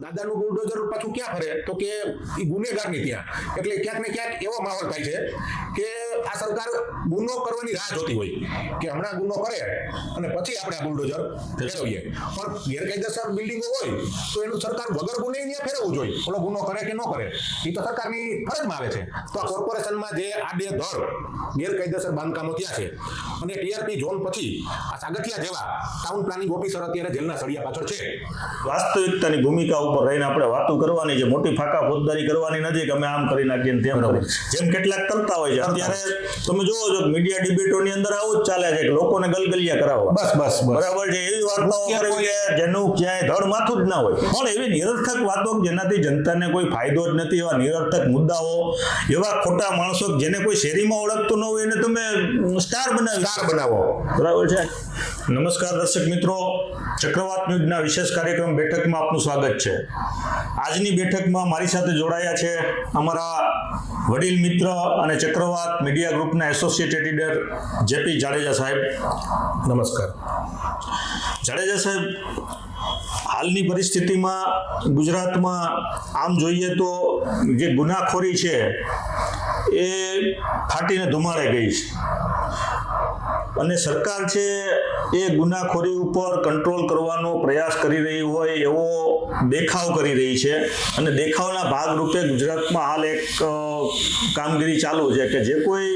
દાદાનું બુલડોઝર પાછું ક્યાં ફરે? તો કે એ ગુનેગારની ત્યાં. એટલે ક્યાંક ને ક્યાંક એવો માહોલ થાય છે કે આ સરકાર ગુનો કરવાની રાહ જોતી હોય કે હમણાં ગુનો કરે અને પછી આપણે આ બુલડોઝર ફેરવીએ. પણ ગેરકાયદેસર બિલ્ડિંગો હોય તો એનું સરકાર વગર ગુને ત્યાં ફેરવવું જોઈએ. ઓલો ગુનો કરે કે ન કરે એ તો સરકારની ફરજમાં આવે છે. તો આ કોર્પોરેશનમાં જે આડે ધડ ગેરકાયદેસર બાંધકામો ત્યાં છે અને ટીઆરપી ઝોન પછી આ સાગઠિયા જેવા ટાઉન પ્લાનિંગ ઓફિસર અત્યારે જેલના સળિયા પાછળ છે. વાસ્તવિકતાની ભૂમિકા ઉપર રહીને આપણે વાતો કરવાની છે મોટી ફાકા ફોજદારી કરવાની નથી કે અમે આમ કરી નાખીએ તેમ જેમ કેટલાક કરતા હોય છે અત્યારે તમે જુઓ છો મીડિયા ડિબેટોની અંદર આવું જ ચાલે છે કે લોકોને ગલગલિયા કરાવવા. બસ બસ બરાબર છે? એવી વાર્તાઓ કરવી કે જેનું ક્યાંય ધડ માથું જ ના હોય. પણ એવી નિરર્થક વાતો જેનાથી જનતાને કોઈ ફાયદો જ નથી એવા નિરર્થક મુદ્દાઓ એવા ખોટા માણસો જેને કોઈ શેરીમાં ઓળખતો ન હોય એને તમે સ્ટાર બનાવી સ્ટાર બનાવો. બરાબર છે? નમસ્કાર દર્શક મિત્રો. ચક્રવાત ન્યૂઝના વિશેષ કાર્યક્રમ બેઠકમાં આપનું સ્વાગત છે. આજની બેઠકમાં મારી સાથે જોડાયા છે અમારા વડીલ મિત્ર અને ચક્રવાત મીડિયા ગ્રુપના એસોસિએટ એડિટર જેપી જાડેજા સાહેબ. નમસ્કાર. જાડેજા સાહેબ હાલની પરિસ્થિતિમાં ગુજરાતમાં આમ જોઈએ તો જે ગુનાખોરી છે એ ફાટીને ધુમાડે ગઈ છે. અને સરકાર છે એ ગુનાખોરી ઉપર કંટ્રોલ કરવાનો પ્રયાસ કરી રહી હોય એવો દેખાવ કરી રહી છે. અને દેખાવના ભાગરૂપે ગુજરાતમાં હાલ એક કામગીરી ચાલુ છે કે જે કોઈ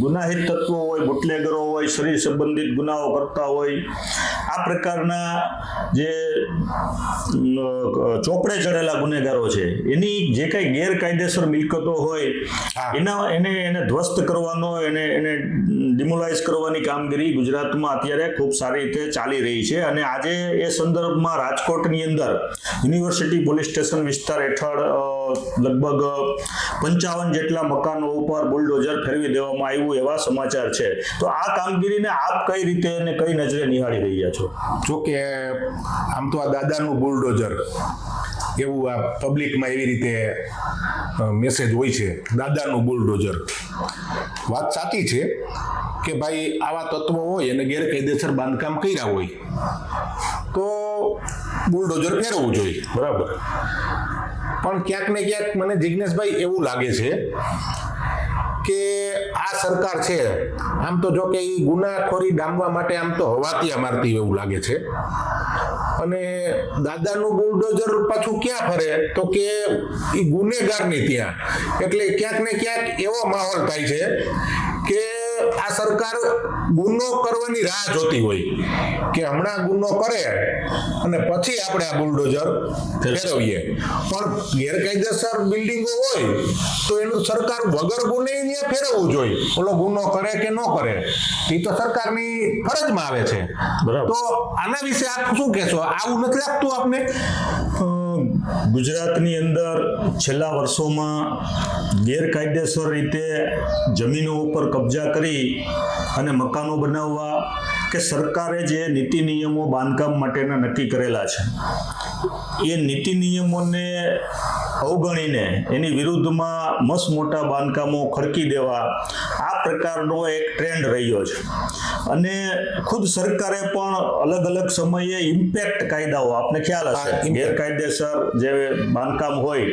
ગુનાહિત તત્વો હોય બુટલેગરો હોય શરીર સંબંધિત ગુનાઓ કરતા હોય આ પ્રકારના જે ચોપડે ચડેલા ગુનેગારો છે એની જે કંઈ ગેરકાયદેસર મિલકતો હોય એના એને એને ધ્વસ્ત કરવાનો એને એને ડિમોલાઇઝ કરવાની કામગીરી ગુજરાતમાં અત્યારે ખૂબ સારી રીતે ચાલી રહી છે અને આજે એ સંદર્ભમાં રાજકોટની અંદર યુનિવર્સિટી પોલીસ સ્ટેશન વિસ્તાર હેઠળ લગભગ પંચાવન જેટલા મકાનો ઉપર બુલડોઝર ફેરવી દેવામાં આવ્યું એવા સમાચાર છે. તો આ કામગીરીને આપ કઈ રીતે અને કઈ નજરે નિહાળી રહ્યા છો? જો કે, આમ તો આ દાદાનું બુલડોઝર એવું આ પબ્લિકમાં એવી રીતે મેસેજ હોય છે, દાદાનું બુલડોઝર. વાત સાચી છે કે ભાઈ આવા તત્વો હોય અને ગેરકાયદેસર બાંધકામ કર્યા હોય, તો બુલડોઝર ફેરવવું જોઈએ. બરાબર. પણ ક્યાંક ને ક્યાંક મને જિજ્ઞેશભાઈ એવું લાગે છે કે આ સરકાર છે, આમ તો જો કે એ ગુનાખોરી ડામવા માટે આમ તો હવાતિયા મારતી એવું લાગે છે. અને દાદાનું બુલડોઝર પાછું ક્યાં ફરે? તો કે એ ગુનેગારની ત્યાં. એટલે ક્યાંક ને ક્યાંક એવો માહોલ થાય છે આ સરકાર ગુનો કરવાની રાહ જોતી હોય કે હમણાં ગુનો કરે અને પછી આપણે આ બુલડોઝર ફેરવીએ. પણ ગેરકાયદેસર બિલ્ડિંગો હોય તો એનું સરકાર વગર ગુને ત્યાં ફેરવવું જોઈએ. ઓલો ગુનો કરે કે ન કરે એ તો સરકારની ફરજમાં આવે છે. તો આના વિશે આપ શું કહેશો? આવું નથી લાગતું આપને? ગુજરાતની અંદર છેલ્લા વર્ષોમાં ગેરકાયદેસર રીતે જમીનો ઉપર કબજા કરી અને મકાનો બનાવવા કે સરકારે જે નીતિ નિયમો બાંધકામ માટેના નક્કી કરેલા છે એ નીતિ નિયમોને અવગણીને એની વિરુદ્ધમાં મસ્ત મોટા બાંધકામો ખડકી દેવા આ પ્રકારનો એક ટ્રેન્ડ રહ્યો છે અને ખુદ સરકારે પણ અલગ અલગ સમયે ઇમ્પેક્ટ કાયદાઓ આપને ખ્યાલ હશે ગેરકાયદેસર જે બાંધકામ હોય.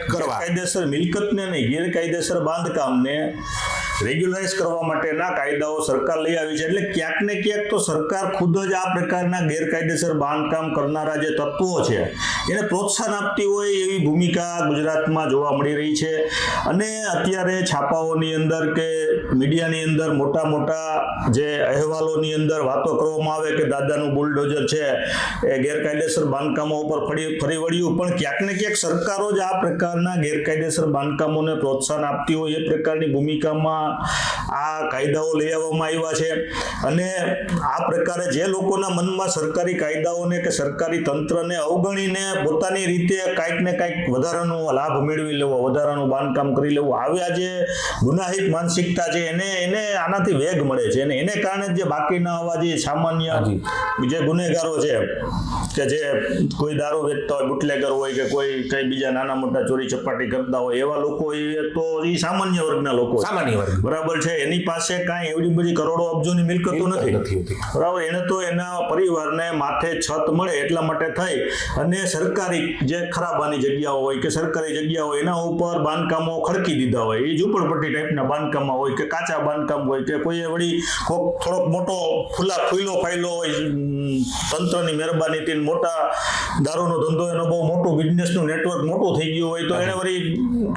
ગેરકાયદેસર મિલકતને નહીં ગેરકાયદેસર બાંધકામને રેગ્યુલરાઇઝ કરવા માટેના કાયદાઓ સરકાર લઈ આવી છે. એટલે ક્યાંક ને ક્યાંક તો સરકાર ખુદ જ આ પ્રકારના ગેરકાયદેસર બાંધકામ કરનારા જે તત્વો છે, એને પ્રોત્સાહન આપતી હોય એવી ભૂમિકા ગુજરાતમાં જોવા મળી રહી છે. અને અત્યારે છાપાઓની અંદર કે મીડિયાની અંદર મોટા મોટા જે અહેવાલોની અંદર વાતો કરવામાં આવે કે દાદાનું બુલડોઝર છે, એ ગેરકાયદેસર બાંધકામો ઉપર ફરી ફરી વળ્યું. પણ ક્યાંક ને ક્યાંક સરકારો જ આ પ્રકારના ગેરકાયદેસર બાંધકામોને પ્રોત્સાહન આપતી હોય એ પ્રકારની ભૂમિકામાં આ કાયદાઓ લઈ આવવામાં આવ્યા છે. અને આ પ્રકારે જે લોકોના મનમાં સરકારી કાયદાઓને કે સરકારી તંત્રને અવગણીને પોતાની રીતે કાંઈક ને કાંઈક વધારાનો લાભ મેળવી લેવો વધારાનું બાંધકામ કરી લેવું આવ્યા જે ગુનાહિત માનસિકતા છે એને એને આનાથી વેગ મળે છે. અને એને કારણે જે બાકીના આવા જે સામાન્ય. જે ગુનેગારો છે કે જે કોઈ દારૂ વેચતા હોય બુટલેગર હોય કે કોઈ કઈ બીજા નાના મોટા ચોરી ચપાટી કરતા હોય એવા લોકો એ તો એ સામાન્ય વર્ગના લોકો સામાન્ય વર્ગ. બરાબર છે? એની પાસે કાંઈ એવડી બધી કરોડો અબજોની મિલકતો નથી. બરાબર એને તો એના પરિવારને માથે છત મળે એટલા માટે થઈ. અને સરકારી જે ખરાબાની જગ્યાઓ હોય કે સરકારી જગ્યાઓ હોય એના ઉપર બાંધકામો ખડકી દીધા હોય. એ ઝૂંપડપટ્ટી ટાઈપના બાંધકામમાં હોય કે કાચા બાંધકામ હોય કે કોઈ વળી થોડોક મોટો ખુલ્લા ખુલ્લો ફાયલો હોય તંત્રની મહેરબાનીથી મોટા દારૂનો ધંધો એનો બહુ મોટું બિઝનેસનું નેટવર્ક મોટું થઈ ગયું હોય તો એને વળી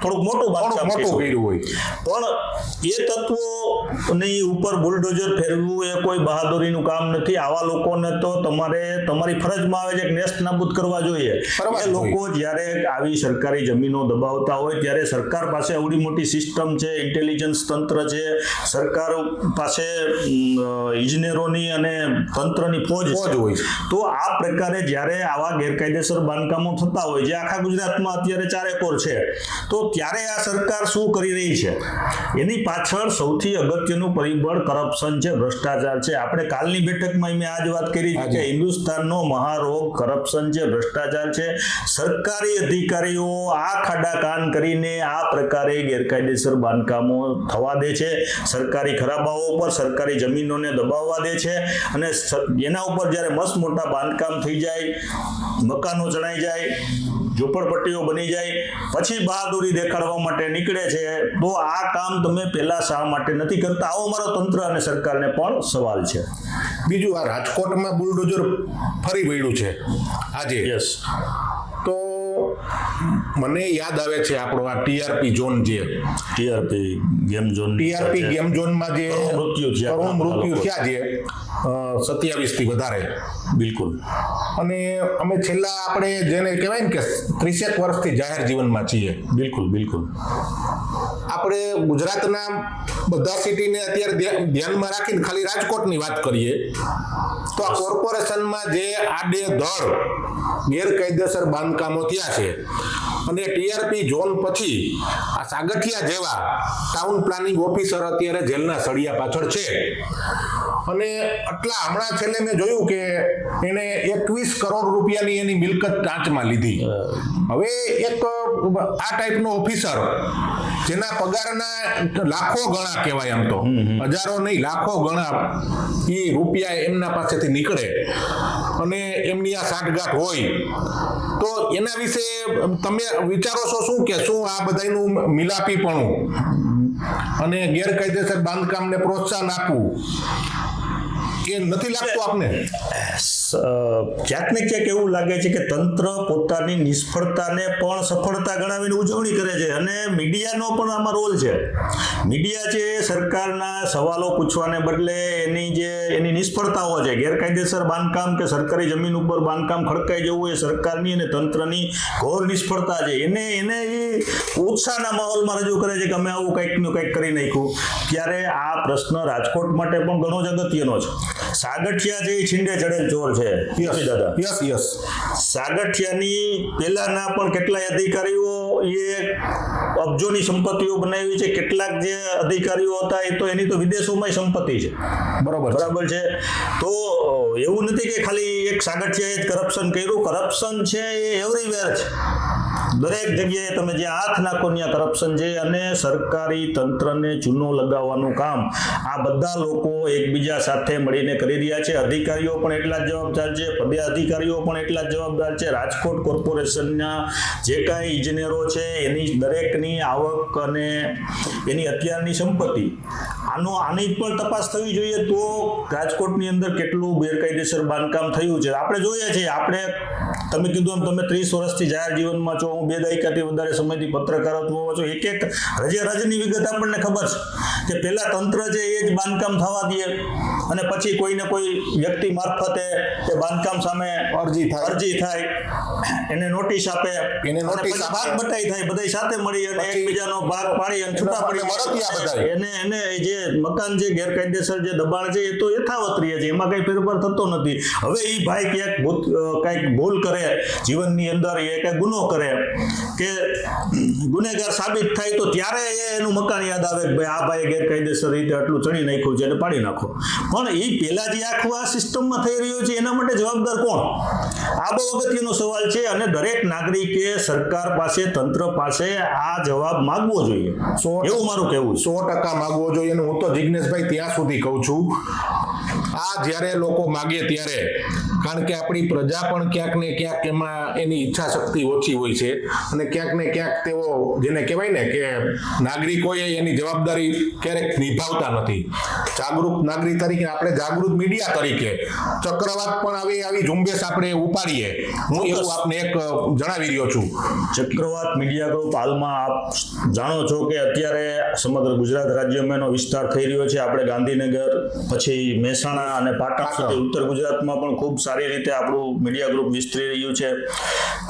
થોડુંક મોટું બાંધકામ મોટું કર્યું હોય. પણ એ તત્વોની ઉપર બુલડોઝર ફેરવવું એ કોઈ બહાદુરીનું કામ નથી. આવા લોકોને તો તમારે તમારી ફરજમાં આવે છે કે નેસ્ત નાબૂદ કરવા જોઈએ. એ લોકો જ્યારે આવી સરકારી જમીનો દબાવતા હોય ત્યારે સરકાર પાસે આવડી મોટી સિસ્ટમ છે ઇન્ટેલિજન્સ તંત્ર છે. સરકાર પાસે ઇજનેરોની અને તંત્રની ફોજ ફોજ હોય તો આ પ્રકારે જ્યારે આવા ગેરકાયદેસર બાંધકામો થતા હોય જે આખા ગુજરાતમાં અત્યારે ચારેકોર છે તો ત્યારે આ સરકાર શું કરી રહી છે? એની પાછળ સૌથી અગત્યનું પરિબળ કરપ્શન છે ભ્રષ્ટાચાર છે. આપણે કાલની બેઠકમાં મેં આજ વાત કરી કે હિન્દુસ્તાનનો મહારોગ કરપ્શન છે ભ્રષ્ટાચાર છે. સરકારી અધિકારીઓ આ ખાડા કાન કરીને આ પ્રકારે ગેરકાયદેસર બાંધકામો થવા દે છે. સરકારી ખરાબાઓ ઉપર સરકારી જમીનોને દબાવવા દે છે અને એના ઉપર જ્યારે મસ્ત મોટા બાંધકામ થઈ જાય મકાનો ચણાઈ જાય ઝૂંપડપટ્ટીઓ બની જાય પછી બહાદુરી દેખાડવા માટે નીકળે છે. તો આ કામ તમે પહેલા શા માટે નથી કરતા? આવો મારો તંત્ર અને સરકારને પણ સવાલ છે. બીજું આ રાજકોટમાં બુલડોઝર ફરી વળ્યું છે આજે. યસ મને યાદ આવે છે આપણો આ ટીઆરપી ઝોન જે. TRP game zone TRP game ઝોનમાં જે મૃત્યુ થયા. મૃત્યુ થયા છે સત્યાવીસથી વધારે. બિલકુલ. અને અમે છેલ્લા આપણે જેને કહેવાય ને કે ત્રીસેક વર્ષથી જાહેર જીવનમાં છીએ. બિલકુલ બિલકુલ. આપણે ગુજરાતના બધા સિટીને અત્યારે ધ્યાનમાં રાખીને ખાલી રાજકોટની વાત કરીએ તો આ કોર્પોરેશનમાં જે આડે ધડ ગેરકાયદેસર બાંધકામો થયા છે અને ટીઆરપી ઝોન પછી આ સાગઠિયા જેવા ટાઉન પ્લાનિંગ ઓફિસર અત્યારે જેલના સળિયા પાછળ છે. અને આટલા હમણાં છેલ્લે મેં જોયું કે એને એકવીસ કરોડ રૂપિયાની એની મિલકત ટાંચમાં લીધી. હવે એક આ ટાઈપનો ઓફિસર જેના પગારના લાખો ગણા કહેવાય એમ તો. હજારો નહીં લાખો ગણા એ રૂપિયા એમના પાસેથી નીકળે. અને એમની આ સાઠગાંઠ હોય. તો એના વિશે તમે વિચારો છો શું કે શું આ બધાનું મિલાપીપણું અને ગેરકાયદેસર બાંધકામને પ્રોત્સાહન આપવું? એ નથી લાગતું આપને? ક્યાંક ક્યાંક એવું લાગે છે કે તંત્ર પોતાની નિષ્ફળતાને પણ સફળતા ગણાવીને ઉજવણી કરે છે અને મીડિયાનો પણ આમાં રોલ છે. મીડિયા છે એ સરકારના સવાલો પૂછવાને બદલે એની જે, એની નિષ્ફળતાઓ છે, ગેરકાયદેસર બાંધકામ કે સરકારી જમીન ઉપર બાંધકામ ખડકાઈ જવું એ સરકારની અને તંત્રની ઘોર નિષ્ફળતા છે. એને એને એ ઉત્સાહના માહોલમાં રજૂ કરે છે કે અમે આવું કંઈકનું કંઈક કરી નાખ્યું. ત્યારે આ પ્રશ્ન રાજકોટ માટે પણ ઘણો જ અગત્યનો છે. સાગઠિયા જે છીંડે ચડેલ ચોર છે યસ દાદા. યસ યસ સાગઠિયાની પહેલાના પણ કેટલાય અધિકારીઓ એ અબજોની સંપત્તિઓ બનાવી છે? કેટલાક જે અધિકારીઓ હતા એ તો એની તો વિદેશોમાં સંપત્તિ છે. બરોબર બરાબર છે? તો એવું નથી કે ખાલી એક સાગઠિયાએ જ કરપ્શન કર્યું? કરપ્શન છે એ એવરીવેર છે. દરેક જગ્યાએ તમે જે હાથ નાખો ત્યાં કરપ્શન છે અને સરકારી તંત્રને ચૂનો લગાવવાનું કામ આ બધા લોકો એકબીજા સાથે મળીને કરી રહ્યા છે. અધિકારીઓ પણ એટલા જ જવાબદાર છે પદે અધિકારીઓ પણ એટલા જ જવાબદાર છે. રાજકોટ કોર્પોરેશનના જે કાંઈ ઇજનેરો છે, એની દરેકની આવક અને એની અત્યારની સંપત્તિ, આનો, આની પણ તપાસ થવી જોઈએ તો રાજકોટની અંદર કેટલું ગેરકાયદેસર બાંધકામ થયું છે. આપણે જોઈએ છીએ આપણે તમે કીધું એમ તમે ત્રીસ વર્ષથી જાહેર જીવનમાં છો, હું બે દાયકાથી વધારે સમયથી પત્રકારત્વમાં છું એક એક રજે રજની વિગત આપણને ખબર છે. કે પહેલા તંત્ર છે એ જ બાંધકામ થવા દે અને પછી કોઈને કોઈ વ્યક્તિ મારફતે એ બાંધકામ સામે અરજી થાય. અરજી થાય. એને નોટિસ આપે. એને નોટિસ ભાગ બટાઈ થાય. બધા સાથે મળી અને એકબીજાનો ભાગ પાડી અને છૂટા પડી બધાય. એને એને જે મકાન જે ગેરકાયદેસર જે દબાણ છે એ તો યથાવત રહે છે. એમાં કઈ ફેરફાર થતો નથી. હવે એ ભાઈ ક્યાંક ભૂત- કંઈક ભૂલ કરે જીવનની અંદર એ કંઈક ગુનો કરે કે ગુનેગાર સાબિત થાય તો ત્યારે એ એનું મકાન યાદ આવે કે ભાઈ આ ભાઈ ગેરકાયદેસર રીતે આટલું ચણી નાખ્યું છે એટલે પાડી નાખો. પણ એ પહેલા જે આખું આ સિસ્ટમમાં થઈ રહ્યું છે એના માટે જવાબદાર કોણ? આ બહુ અગત્યનો સવાલ છે અને દરેક નાગરિકે સરકાર પાસે તંત્ર પાસે આ જવાબ માંગવો જોઈએ. એવું મારું કહેવું સો ટકા માગવો જોઈએ હું તો જિજ્ઞેશભાઈ ત્યાં સુધી કહું છું. આ જ્યારે લોકો માગે ત્યારે કારણ કે આપણી પ્રજા પણ ક્યાંક ને ક્યાંક એમાં એની ઈચ્છા શક્તિ ઓછી હોય છે. અને ક્યાંક ને ક્યાંક તેઓ જેને કહેવાય ને કે નાગરિકોએ એની જવાબદારી ક્યારેક નિભાવતા નથી. જાગૃત નાગરિક તરીકે આપણે જાગૃત મીડિયા તરીકે ચક્રવાત પણ આવી આવી ઝુંબેશ આપણે ઉપાડીએ. હું એવું આપને એક જણાવી રહ્યો છું. ચક્રવાત મીડિયા ગ્રુપ હાલમાં આપ જાણો છો કે અત્યારે સમગ્ર ગુજરાત રાજ્યમાં એનો વિસ્તાર થઈ રહ્યો છે. આપણે ગાંધીનગર પછી મહેસાણા અને પાટણ સુધી ઉત્તર ગુજરાતમાં પણ ખૂબ સારી રીતે આપણું મીડિયા ગ્રુપ વિસ્તરી રહ્યું છે.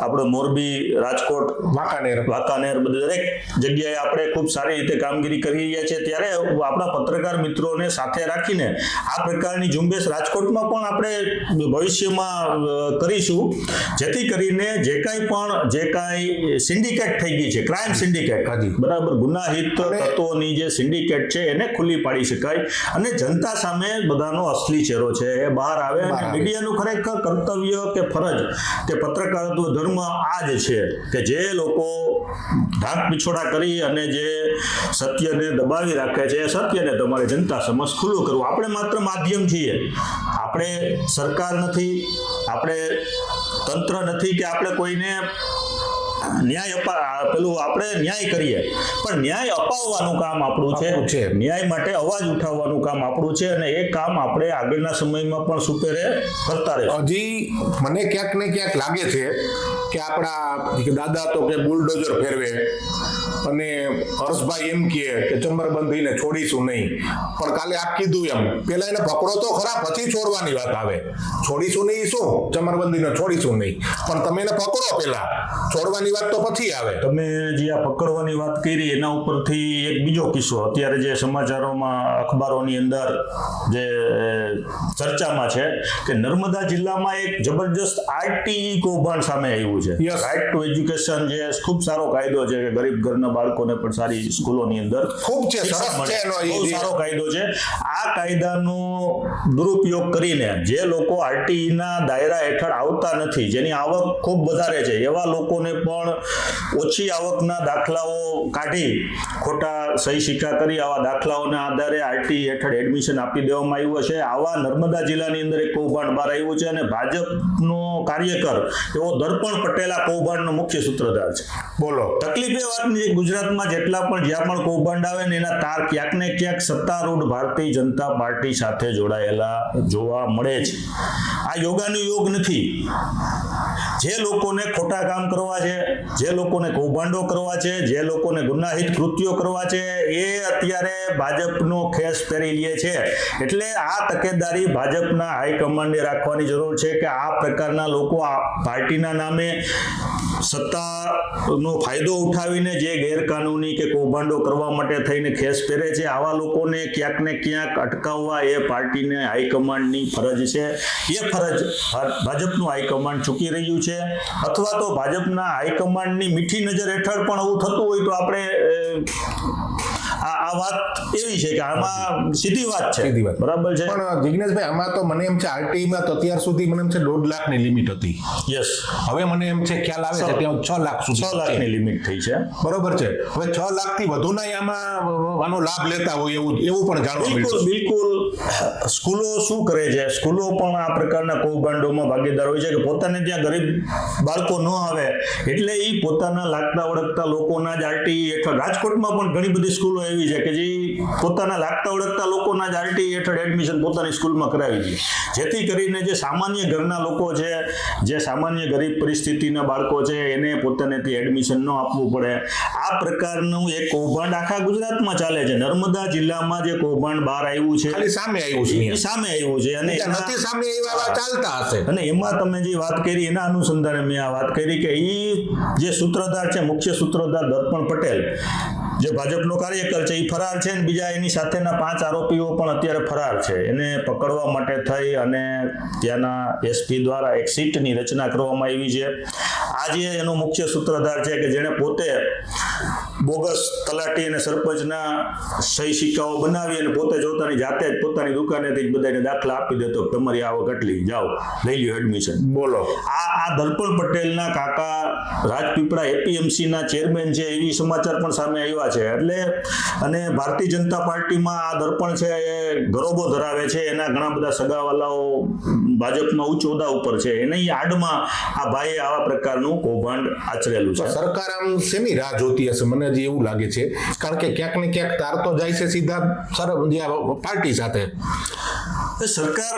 આપણો મોરબી રાજકોટ વાંકાનેર. વાંકાનેર બધે દરેક જગ્યાએ આપણે ખૂબ સારી રીતે કામગીરી કરી રહ્યા છીએ ત્યારે આપણા પત્રકાર મિત્રોને સાથે રાખીને આ પ્રકારની ઝુંબેશ રાજકોટમાં પણ આપણે ભવિષ્યમાં કરીશું. જેથી કરીને જે કાંઈ પણ જે કાંઈ સિન્ડિકેટ થઈ ગઈ છે ક્રાઇમ સિન્ડિકેટ હાજી. બરાબર ગુનાહિત તત્વોની જે સિન્ડિકેટ છે એને ખુલ્લી પાડી શકાય. અને જનતા સામે બધાનો અસલી ચહેરો છે. એ બહાર આવે અને મીડિયાનું ખરેખર કર્તવ્ય કે ફરજ કે પત્રકારત્વ ધર્મ આ જ છે કે જે લોકો ઢાંક પીછોડા કરી અને જે સત્યને દબાવી રાખે છે એ સત્યને તમારે જનતા સમક્ષ ખુલ્લું કરવું. આપણે માત્ર માધ્યમ છીએ. આપણે સરકાર નથી આપણે તંત્ર નથી કે આપણે કોઈને ન્યાય અપા પેલું આપણે ન્યાય કરીએ. પણ ન્યાય અપાવવાનું કામ આપણું છે. ન્યાય માટે અવાજ ઉઠાવવાનું કામ આપણું છે અને એ કામ આપણે આગળના સમયમાં પણ સુપેરે કરતા રહે હજી મને ક્યાંક ને ક્યાંક લાગે છે કે આપણા દાદા તો કે બુલડોઝર ફેરવે. અને હર્ષભાઈ એમ કહે કે ચમરબંધીને છોડીશું નહીં. પણ કાલે આપ કીધું એમ પેલા એને પકડો તો ખરા પછી છોડવાની વાત આવે. છોડીશું નહીં શું? ચમરબંધીને છોડીશું નહીં. પણ તમે એને પકડો પેલા. છોડવાની વાત તો પછી આવે. તમે જે આ પકડવાની વાત કરી એના ઉપરથી એક બીજો કિસ્સો. અત્યારે જે સમાચારોમાં અખબારોની અંદર જે ચર્ચામાં છે કે નર્મદા જિલ્લામાં એક જબરજસ્ત આરટીઈ કૌભાંડ સામે આવ્યું છે. રાઇટ ટુ એજ્યુકેશન જે ખૂબ સારો કાયદો છે કે ગરીબ ઘરના બાળકોને પણ સારી સ્કૂલોની અંદર ખૂબ છે, બહુ સારો કાયદો છે. આ કાયદાનો દુરુપયોગ કરીને જે લોકો આરટીઈના દાયરા હેઠળ આવતા નથી જેની આવક ખૂબ વધારે છે એવા લોકોને પણ ઓછી આવકના દાખલાઓ કાઢી ખોટા સહી સિક્કા કરી આવા દાખલાઓના આધારે આરટીઈ હેઠળ એડમિશન આપી દેવામાં આવ્યું છે આવા નર્મદા જિલ્લાની અંદર એક કૌભાંડ બહાર આવ્યું છે અને ભાજપનો કાર્યકર એવો દર્પણ પટેલા કૌભાંડનો મુખ્ય સૂત્રધાર છે. બોલો. તકલીફ એ વાતની ગુજરાતમાં જેટલા પણ જ્યાં પણ કૌભાંડ આવે ને એના તાર ક્યાંક ને ક્યાંક સત્તારૂઢ ભારતીય જનતા પાર્ટી સાથે જોડાયેલા જોવા મળે છે. આ યોગાનું યોગ નથી. જે લોકોને ખોટા કામ કરવા છે, જે લોકોને કૌભાંડો કરવા છે, જે લોકોને ગુનાહિત કૃત્યો કરવા છે, એ અત્યારે ભાજપનો ખેસ પહેરી લે છે. એટલે આ તકેદારી ભાજપના હાઈકમાન્ડે રાખવાની જરૂર છે કે આ પ્રકારના લોકો આ પાર્ટીના નામે સત્તાનો ફાયદો ઉઠાવીને જે ગેરકાનૂની કે કૌભાંડો કરવા માટે થઈને ખેસ પહેરે છે, આવા લોકોને ક્યાંક ને ક્યાંક અટકાવવા એ પાર્ટીને હાઈકમાન્ડની ફરજ છે. એ ફરજ ભાજપનું હાઈકમાન્ડ ચૂકી રહ્યું છે. અથવા તો ભાજપના હાઈકમાન્ડની મીઠી નજર હેઠળ પણ આવું થતું હોય તો આપણે આ વાત એવી છે કે આમાં સીધી વાત છે. સીધી વાત. બરાબર છે? પણ જિગ્નેશભાઈ આમાં તો મને એમ છે આરટીઈમાં તો અત્યાર સુધી મને એમ છે દોઢ લાખની લિમિટ હતી. યસ હવે મને એમ છે ખ્યાલ આવે છે ત્યાં છ લાખ છ સુધી લાખની લિમિટ થઈ છે. બરોબર છે. હવે છ લાખથી વધુના આમાં આનો લાભ લેતા હોય એવું એવું પણ જાણવા બિલકુલ મળ્યું બિલકુલ. સ્કૂલો શું કરે છે? સ્કૂલો પણ આ પ્રકારના કૌભાંડોમાં ભાગીદાર હોય છે કે પોતાને ત્યાં ગરીબ બાળકો ન આવે એટલે એ પોતાના લાગતા ઓળખતા લોકોના જ આરટી હેઠળ. રાજકોટમાં પણ ઘણી બધી સ્કૂલો એવી છે કે જે પોતાના લાગતા ઓળખતા લોકોના જ આરટી હેઠળ એડમિશન પોતાની સ્કૂલમાં કરાવી દે. જેથી કરીને જે સામાન્ય ઘરના લોકો છે જે સામાન્ય ગરીબ પરિસ્થિતિના બાળકો છે એને પોતાને ત્યાં એડમિશન ન આપવું પડે. આ પ્રકારનું એક કૌભાંડ આખા ગુજરાતમાં ચાલે છે. નર્મદા જિલ્લામાં જે કૌભાંડ બહાર આવ્યું છે ખાલી સામે આવ્યું છે સામે આવ્યું છે. અને નથી સામે આવ્યા ચાલતા હશે. અને એમાં તમે જે વાત કરી એના અનુસંધાને મેં આ વાત કરી કે એ જે સૂત્રધાર છે મુખ્ય સૂત્રધાર દર્પણ પટેલ જે ભાજપનો કાર્યકર છે એ ફરાર છે અને બીજા એની સાથેના પાંચ આરોપીઓ પણ અત્યારે ફરાર છે. એને પકડવા માટે થઈ અને ત્યાંના એસપી દ્વારા એક સીટની રચના કરવામાં આવી છે. આજે એનો મુખ્ય સૂત્રધાર છે કે જેણે પોતે બોગસ તલાટી અને સરપંચના સહી સિક્કાઓ બનાવી અને પોતે જોતાની જાતે જ પોતાની દુકાનેથી જ બધાને દાખલા આપી દેતો તમારી આવક એટલી જાઓ લઈ લ્યો એડમિશન બોલો. આ આ દર્પણ પટેલના કાકા રાજપીપળા એપીએમસીના ચેરમેન છે એવી સમાચાર પણ સામે આવ્યા છે. એટલે અને ભારતીય જનતા પાર્ટીમાં આ દર્પણ છે એ ગરોબો ધરાવે છે. એના ઘણા બધા સગાવાલાઓ ભાજપમાં ઉચ્ચ હોદ્દા ઉપર છે. એની આડમાં આ ભાઈએ આવા પ્રકારનું કૌભાંડ આચરેલું છે. સરકાર આમ શેની રાહ જોતી હશે? મને હજી એવું લાગે છે. કારણ કે ક્યાંક ને ક્યાંક તાર તો જાય છે સીધા સર પાર્ટી સાથે. સરકાર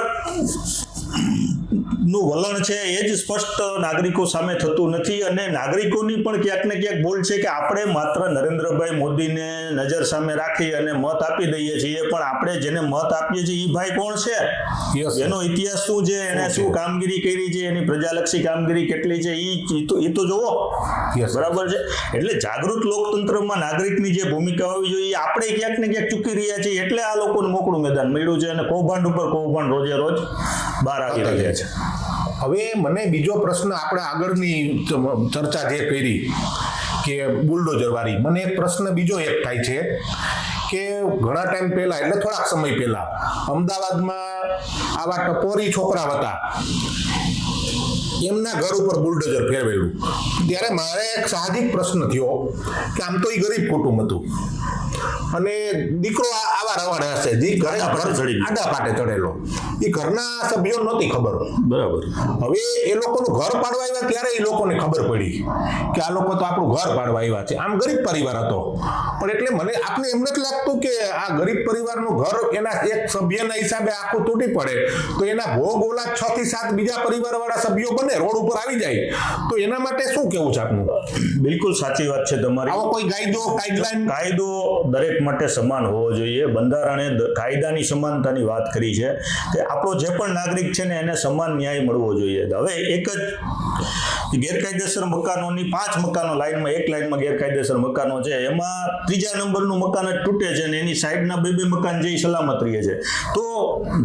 નું વલણ છે એ જ સ્પષ્ટ નાગરિકો સામે થતું નથી અને નાગરિકોની પણ ક્યાંક ને ક્યાંક ભૂલ છે કે આપણે માત્ર નરેન્દ્રભાઈ મોદીને નજર સામે રાખી અને મત આપી દઈએ છીએ પણ આપણે જેને મત આપીએ છીએ એ ભાઈ કોણ છે. એનો ઇતિહાસ શું છે? એને શું કામગીરી કરી છે? એની પ્રજાલક્ષી કામગીરી કેટલી છે? ઈ તો એ તો જોવો. બરાબર છે? એટલે જાગૃત લોકતંત્રમાં નાગરિકની જે ભૂમિકા હોવી જોઈએ એ આપણે ક્યાંક ને ક્યાંક ચૂકી રહ્યા છીએ એટલે આ લોકોને મોકળું મેદાન મળ્યું છે અને કૌભાંડ ઉપર કૌભાંડ રોજે રોજ બહાર આવી રહ્યા છે. હવે મને બીજો પ્રશ્ન આપણે આગળની ચર્ચા જે કરી કે બુલડોઝરવાળી મને એક પ્રશ્ન બીજો એક થાય છે કે ઘણા ટાઈમ પહેલા, એટલે થોડાક સમય પહેલા, અમદાવાદમાં આવા ટપોરી છોકરા હતા. એમના ઘર ઉપર બુલડોઝર ફેરવેલું. ત્યારે મારે એક સાહજિક પ્રશ્ન થયો કે આમ તો એ ગરીબ કુટુંબ હતું. અને દીકરો આવા રવાડે હશે. જે ઘરે આડા પાટે ચડેલો. એ ઘરના સભ્યો નહોતી ખબર. બરાબર. હવે એ લોકોનું ઘર પાડવા આવ્યા ત્યારે એ લોકોને ખબર પડી કે આ લોકો તો આપણું ઘર પાડવા આવ્યા છે. આમ ગરીબ પરિવાર હતો. પણ એટલે મને આપને એમ નથી લાગતું કે આ ગરીબ પરિવારનું ઘર એના એક સભ્યના હિસાબે આખું તૂટી પડે. તો એના ભોગ ઓલા છ થી સાત બીજા પરિવાર વાળા સભ્યો બને. રોડ ઉપર આવી જાય. તો એના માટે શું કેવું છે આપનું? બિલકુલ સાચી વાત છે તમારી. આવો કોઈ કાયદો ગાઈડલાઈન કાયદો દરેક માટે સમાન હોવો જોઈએ. બંધારણે કાયદાની સમાનતાની વાત કરી છે કે આપણો જે પણ નાગરિક છે ને એને સમાન ન્યાય મળવો જોઈએ. હવે એક જ ગેરકાયદેસર મકાનોની પાંચ મકાનો લાઈનમાં એક લાઈનમાં ગેરકાયદેસર મકાનો છે. એમાં ત્રીજા નંબરનું મકાન જ તૂટે છે ને એની સાઈડના બે બે મકાન જે સલામત રહે છે. તો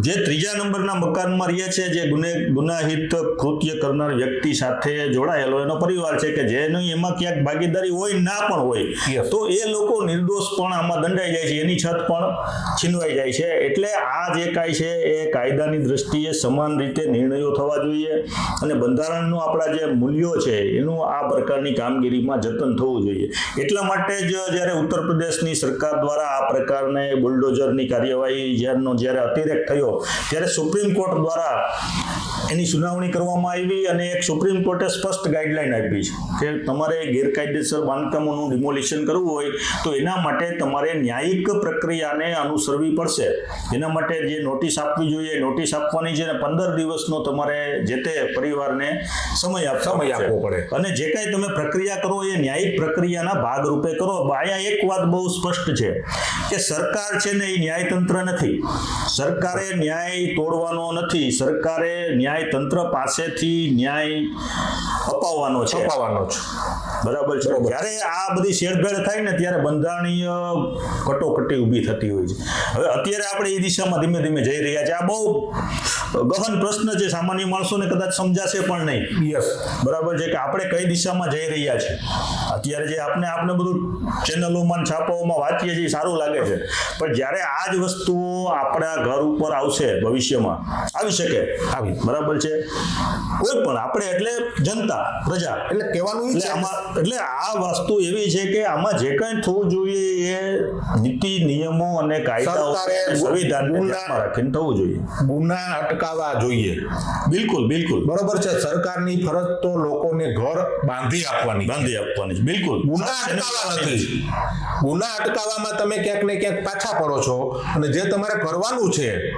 જે ત્રીજા નંબરના મકાનમાં રહે છે જે ગુને ગુનાહિત કૃત્ય કરનાર વ્યક્તિ સાથે જોડાયેલો એનો પરિવાર છે કે જેની એમાં ક્યાંક ભાગીદારી હોય ના પણ હોય તો એ લોકો નિર્દોષ પણ આમાં દંડાઈ જાય છે એની છત પણ છીનવાઈ જાય છે. એટલે આ જે કાંઈ છે એ કાયદાની દ્રષ્ટિએ સમાન રીતે નિર્ણયો થવા જોઈએ અને બંધારણનું આપણા જે મૂલ્યો છે એનું આ પ્રકારની કામગીરીમાં જતન થવું જોઈએ. એટલા માટે જ જ્યારે ઉત્તર પ્રદેશની સરકાર દ્વારા આ પ્રકારને બુલડોઝરની કાર્યવાહી જ્યારનો જ્યારે અતિરેક થયો ત્યારે સુપ્રીમ કોર્ટ દ્વારા એની સુનાવણી કરવામાં આવી અને એક સુપ્રીમ કોર્ટે સ્પષ્ટ ગાઈડલાઈન આપી છે કે તમારે ગેરકાયદેસર બાંધકામોનું ડિમોલિશન કરવું હોય તો એના માટે તમારે ન્યાયિક પ્રક્રિયાને અનુસરવી પડશે. એના માટે જે નોટિસ આપવી જોઈએ નોટિસ આપવાની છે પંદર દિવસનો તમારે જે તે પરિવારને સમય સમય આપવો પડે. અને જે કાંઈ તમે પ્રક્રિયા કરો એ ન્યાયિક પ્રક્રિયાના ભાગરૂપે કરો. અહીંયા એક વાત બહુ સ્પષ્ટ છે કે સરકાર છે ને એ ન્યાયતંત્ર નથી. સરકારે ન્યાય તોડવાનો નથી. સરકારે ન્યાયતંત્ર પાસેથી ન્યાય અપાવવાનો છે. અપાવવાનો છે. બરાબર છે. જ્યારે આ બધી શેરભેર થાય ને ત્યારે બંધારણીય કટોકટી ઊભી થતી હોય છે. હવે અત્યારે આપણે એ દિશામાં ધીમે ધીમે જઈ રહ્યા છે. આ બહુ ગહન પ્રશ્ન છે. સામાન્ય માણસોને કદાચ સમજાશે પણ નહીં. યસ બરાબર છે કે આપણે કઈ દિશામાં જઈ રહ્યા છે? અત્યારે જે આપણે આપણે બધું ચેનલોમાં છાપાઓમાં વાંચીએ છીએ સારું લાગે છે. પણ જ્યારે આ જ વસ્તુઓ આપણા ઘર ઉપર આવશે ભવિષ્યમાં આવી શકે? આવી. બરાબર છે? કોઈ પણ આપણે એટલે જનતા પ્રજા. એટલે કહેવાનું એટલે આ વસ્તુ એવી છે કે આમાં જે કંઈ થવું જોઈએ એ નીતિ નિયમો અને કાયદાઓ સંવિધાનને ધ્યાનમાં રાખીને થવું જોઈએ. ગુના અટકાવવા જોઈએ. બિલકુલ બિલકુલ. બરોબર છે. સરકારની ફરજ તો લોકોને ઘર બાંધી આપવાની બાંધી આપવાની છે. બિલકુલ. ગુના અટકાવવા નથી. ગુના અટકાવવામાં તમે ક્યાંક ને ક્યાંક પાછા પડો છો. અને જે તમારે કરવાનું છે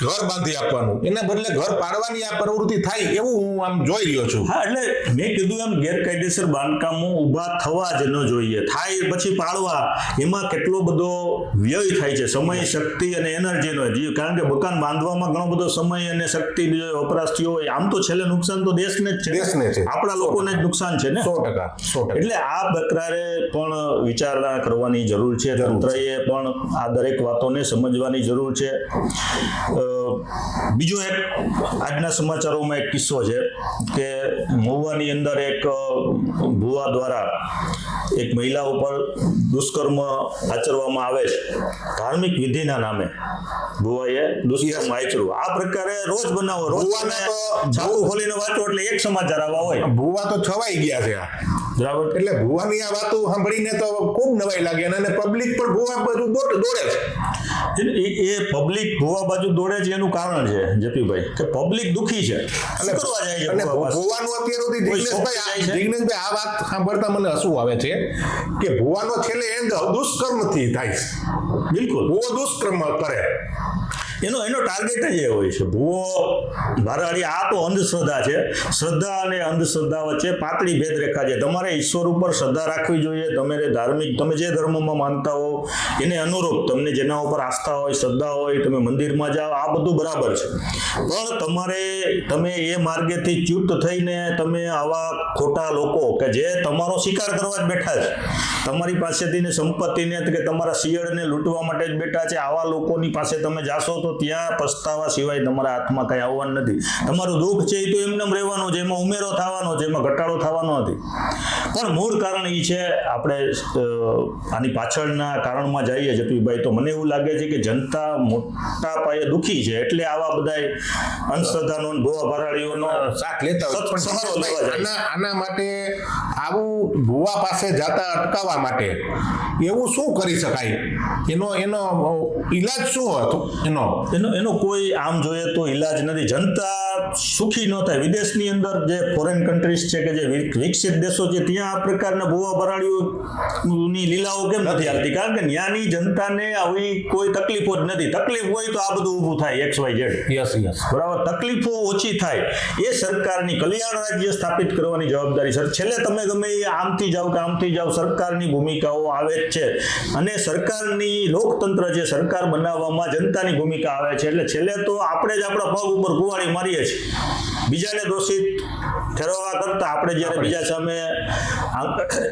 ઘર બાંધી આપવાનું. એના બદલે ઘર પાડવાની આ પ્રવૃત્તિ થાય એવું હું આમ જોઈ રહ્યો છું. હા એટલે મેં કીધું એમ ગેરકાયદેસર બાંધકામો ઊભા થવા જ ન જોઈએ. થાય પછી પાડવા. એમાં કેટલો બધો વ્યય થાય છે. સમય શક્તિ અને એનર્જીનો જીવ કારણ કે મકાન બાંધવામાં ઘણો બધો સમય અને શક્તિ વપરાશ થયો હોય. આમ તો છેલ્લે નુકસાન તો દેશને જ છે. દેશને છે. આપણા લોકોને જ નુકસાન છે ને? સો ટકા સો ટકા. એટલે આ બકરારે પણ વિચારણા કરવાની જરૂર છે. તંત્રએ પણ આ દરેક વાતોને સમજવાની જરૂર છે. બીજો એક આજના સમાચારોમાં એક કિસ્સો છે કે મહુવાની અંદર એક ભુવા દ્વારા એક મહિલા ઉપર દુષ્કર્મ આચરવામાં આવે છે. ધાર્મિક વિધિના નામે ભુવાએ દુષ્કર્મ આચર્યું. આ પ્રકારે રોજ બનાવો રોજ છાપું ખોલીને વાંચો એટલે એક સમાચાર આવા હોય. ભુવા તો છવાઈ ગયા છે આ. બરાબર. એટલે ભુવાની આ વાતો સાંભળીને તો ખૂબ નવાઈ લાગે અને પબ્લિક પણ ભુવા બધું દોડે છે. એ એ પબ્લિક ભુવા બાજુ દોડે છે એનું કારણ છે જપીભાઈ કે પબ્લિક દુખી છે. એટલે કરવા જાય છે પાસે? અત્યાર સુધી દિગ્નેશભાઈ આ- વાત સાંભળતા મને હસવું આવે છે કે ભુવાનો છેલ્લે એંગ દુષ્કર્મથી થાય છે. બિલકુલ. ભૂવો દુષ્કર્મ કરે. એનો એનો ટાર્ગેટ જ એ હોય છે. ભૂવો ભારાડી આ તો અંધશ્રદ્ધા છે. શ્રદ્ધા અને અંધશ્રદ્ધા વચ્ચે પાતળી ભેદરેખા છે. તમારે ઈશ્વર ઉપર શ્રદ્ધા રાખવી જોઈએ. તમે ધાર્મિક, તમે જે ધર્મમાં માનતા હો, એને અનુરૂપ તમને જેના ઉપર આસ્થા હોય, શ્રદ્ધા હોય, તમે મંદિરમાં જાઓ, આ બધું બરાબર છે. પણ તમારે, તમે એ માર્ગેથી ચ્યુત થઈને તમે આવા ખોટા લોકો કે જે તમારો શિકાર કરવા જ બેઠા છે, તમારી પાસેથી ને સંપત્તિને કે તમારા શિયળને લૂંટવા માટે જ બેઠા છે, આવા લોકોની પાસે તમે જાશો તો ત્યાં પસ્તાવા સિવાય તમારા હાથમાં કંઈ આવવાનું નથી. તમારું દુઃખ છે એ તો એમને રહેવાનું છે એમાં ઉમેરો થવાનો છે એમાં ઘટાડો થવાનો નથી. પણ મૂળ કારણ એ છે આપણે આની પાછળના કારણમાં જઈએ જતુભાઈ તો મને એવું લાગે છે કે જનતા મોટા પાયે દુઃખી છે એટલે આવા બધા અંધશ્રદ્ધાનો ભોવા ભરાડીઓનો સાથ લેતા આના માટે આવું ભૂવા પાસે જાતા અટકાવવા માટે એવું શું કરી શકાય? એનો એનો ઈલાજ શું હતો? એનો. એનો એનો કોઈ આમ જોઈએ તો ઈલાજ નથી. જનતા સુખી ન થાય. વિદેશની અંદર જે ફોરેન કન્ટ્રીઝ છે કે જે વિકસિત દેશો છે ત્યાં આ પ્રકારના ભૂવા ભરાડીઓની લીલાઓ કેમ નથી આવતી કારણ કે ત્યાંની જનતાને આવી કોઈ તકલીફો જ નથી. તકલીફ હોય તો આ બધું ઊભું થાય X Y Z. Yes yes. બરાબર? તકલીફો ઓછી થાય. એ સરકારની કલ્યાણ રાજ્ય સ્થાપિત કરવાની જવાબદારી. સર છેલ્લે તમે ગમે એ આમથી જાઓ કે આમથી જાઓ સરકારની ભૂમિકાઓ આવે જ છે. અને સરકારની લોકતંત્ર જે સરકાર બનાવવામાં જનતાની ભૂમિકા આવે છે. એટલે છેલ્લે તો આપણે જ આપણા પગ ઉપર કુવાળી મારીએ છીએ. બીજાને દોષિત ઠેરવવા કરતા આપણે જ્યારે બીજા સામે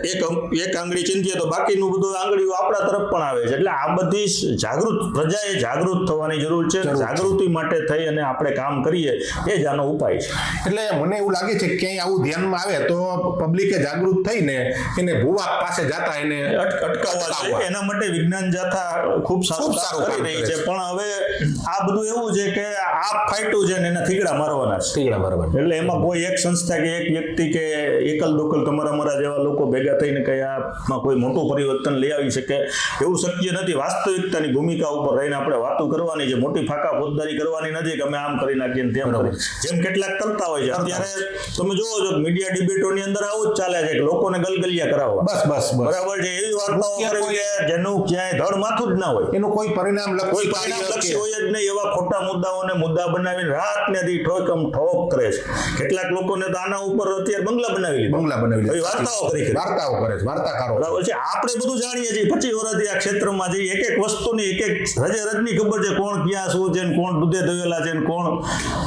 એક એક આંગળી ચિંતીએ તો બાકીનું બધું આંગળીઓ આપણા તરફ પણ આવે છે. એટલે આ બધી જાગૃત પ્રજાએ જાગૃત થવાની જરૂર છે. જાગૃતિ માટે થઈ અને આપણે કામ કરીએ એ જ આનો ઉપાય છે. એટલે મને એવું લાગે છે કે ક્યાંય આવું ધ્યાનમાં આવે તો પબ્લિકે જાગૃત થઈને એને ભૂવા પાસે જાતા એને અટ- અટકાવવા એના માટે વિજ્ઞાન જાથા ખૂબ સારું સારું કરી રહી છે. પણ હવે આ બધું એવું છે કે આ ફાઇટું છે ને એના થીગડા મારવાના છે. થીગડા બરાબર એટલે એમાં કોઈ એક સંસ્થા કે એક વ્યક્તિ કે એકલ દોકલ તમારા મારા જેવા લોકો ભેગા થઈને કઈ આમાં કોઈ મોટું પરિવર્તન લઈ આવી શકે એવું શક્ય નથી. વાસ્તવિકતાની ભૂમિકા ઉપર રહીને આપણે વાતો કરવાની છે મોટી ફાકા ફોજદારી કરવાની નથી કે અમે આમ કરી નાખીએ તેમ જેમ કેટલાક કરતા હોય છે. અત્યારે તમે જોવો છો મીડિયા ડિબેટોની અંદર આવું જ ચાલે છે કે લોકોને ગલગલિયા કરાવવા. બસ બસ બરાબર છે? એવી વાર્તાઓ કે જેનું ક્યાંય ધડ માથું જ ના હોય. એનું કોઈ પરિણામ કોઈ પરિણામ કાર્ય લક્ષી હોય જ નહીં. એવા ખોટા મુદ્દાઓને મુદ્દા બનાવીને રાત ને દી ઠોકમ ઠોક કરે છે. કેટલાક લોકોને તો આના ઉપર અત્યારે બંગલા બનાવી બંગલા બનાવી વાર્તાઓ કરી. વાર્તાઓ કરે છે વાર્તાકારો. બરાબર છે. આપણે બધું જાણીએ છીએ. પચીસ વર્ષથી આ ક્ષેત્રમાં જઈએ એક એક વસ્તુની એક એક રજે રજની ખબર છે. કોણ ક્યાં શું છે ને કોણ દૂધે ધોયેલા છે ને કોણ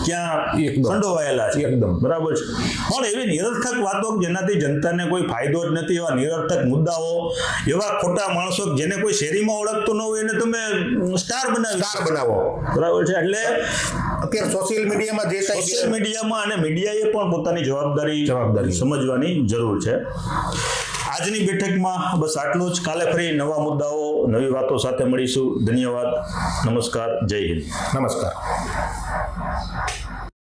ક્યાં. સંડોવાયેલા છે. એકદમ. બરાબર છે. પણ એવી નિરર્થક વાતો જેનાથી જનતાને કોઈ ફાયદો જ નથી એવા નિરર્થક મુદ્દાઓ એવા ખોટા માણસો જેને કોઈ શેરીમાં ઓળખતો ન હોય એને તમે સ્ટાર બનાવી સ્ટાર બનાવો. બરાબર છે. એટલે અત્યારે સોશિયલ મીડિયામાં જે સોશિયલ મીડિયામાં અને મીડિયાએ પણ પોતાની જવાબદારી. સમજવાની જરૂર છે. આજની બેઠકમાં બસ આટલું જ. કાલે ફરી નવા મુદ્દાઓ નવી વાતો સાથે મળીશું. ધન્યવાદ. નમસ્કાર. જય હિન્દ. નમસ્કાર.